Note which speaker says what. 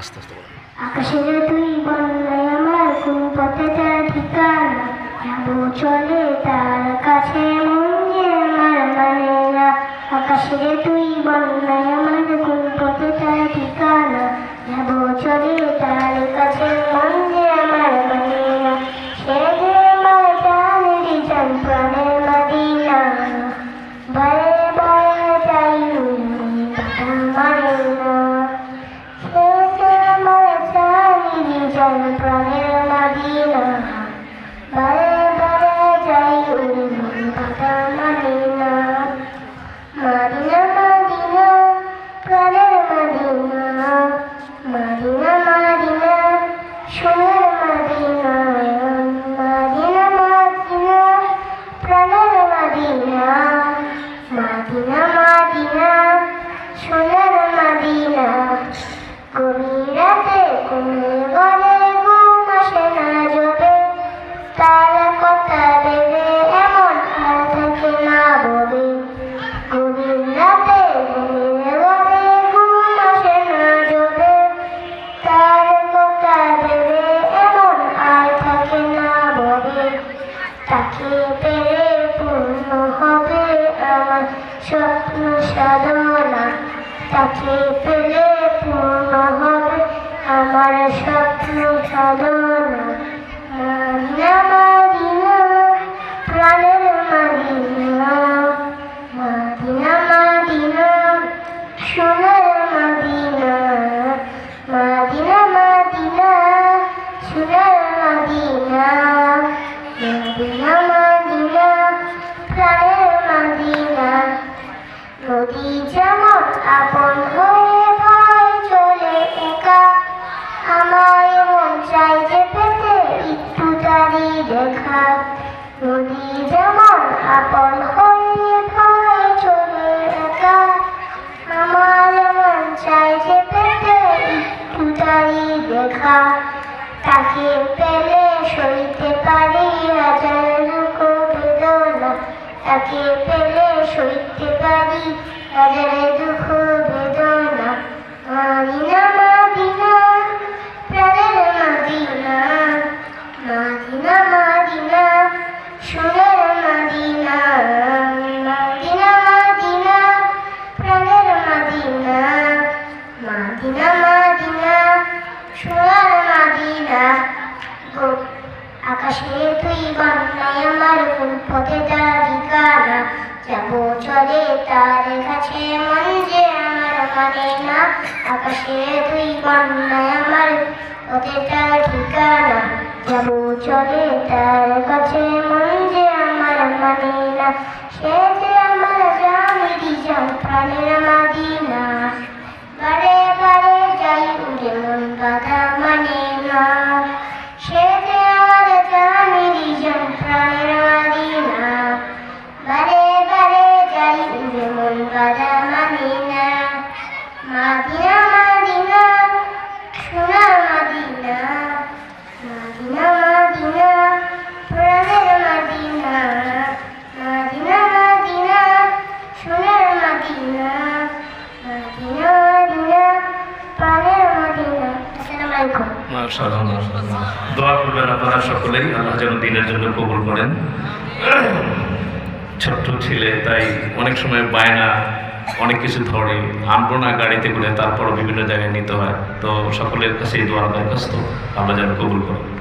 Speaker 1: আস্তে আস্তে বলেন।
Speaker 2: আকাশের তুই বন্যায় আমার কোন পথে তার ঠিকানা, যাব চলে তার কাছে মন যে আমার মানে না। আকাশের তুই বন্যায় আমার কোন পথে তার ঠিকানা যাব চলে তার কাছে মন প্রাণের স্বপ্ন সাধনা মানিয়া মাদিনা প্রাণের মাদিনা দেখা নদী যেমন আপন হয়ে ভয় চলে একা। আমার মন চাই যে পেতে একটু দেখা তাকে পেলে সইতে পারি, হাজার বেদনা। তাকে পেলে সইতে পারি, হাজার দুঃখ বেদনা। মাদিনা মাদিনা গো, আকাশে তুই বান্নাই আমার কোন পথে তার ঠিকানা যাব চলে তার কাছে মন যে আমার মানে না। আকাশে তুই বান্নাই আমার পথে তার ঠিকানা যাব চলে তার কাছে মন যে আমার মানে না। সে উড়ে মন বাধা মানে না মাদিনা মাদিনা সোনার মাদিনা মাদিনা মাদিনা প্রাণের মাদিনা মাদিনা মাদিনা সোনার মাদিনা মাদিনা মাদিনা প্রাণের মাদিনা আসসালামু আলাইকুম
Speaker 1: মাশাআল্লাহ। দোয়া করবেন আপনারা সকলেই, আল্লাহ যেন দিনের জন্য কবুল করেন। ছোট্ট ছেলে, তাই অনেক সময় বায়না, অনেক কিছু ধরে আনব না গাড়িতে করে তারপর বিভিন্ন জায়গায় নিতে হয়। তো সকলের কাছে এই দোয়ার দরখাস্ত আমরা যেন কবুল করেন